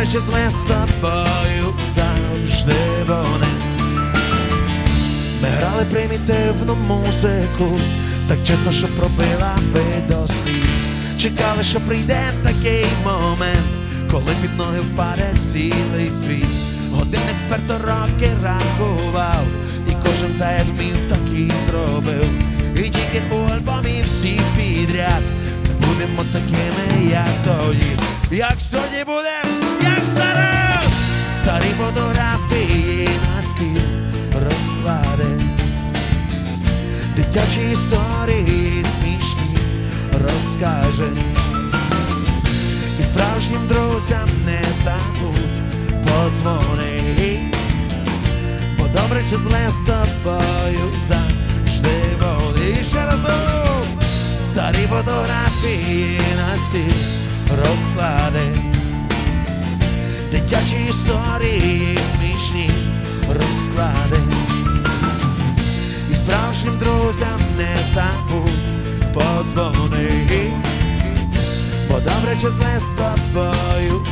Чи з тобою завжди вони. Ми грали примітивну музику, так чесно, що пробила би до сліз. Чекали, що прийде такий момент, коли під ноги впаде цілий світ. Годинник вперто роки рахував, і кожен як вмів, так і зробив. І тільки у альбомі всі підряд будемо такими, як тоді. Як сьогодні будем, Дитячі історії смішні розкаже. І справжнім друзям не забудь подзвони. Бо добре чи зле з тобою завжди вони. І ще раз знову старі фотографії на стіл розклади. Дитячі історії смішні подзвони, бо добре чесне з тобою.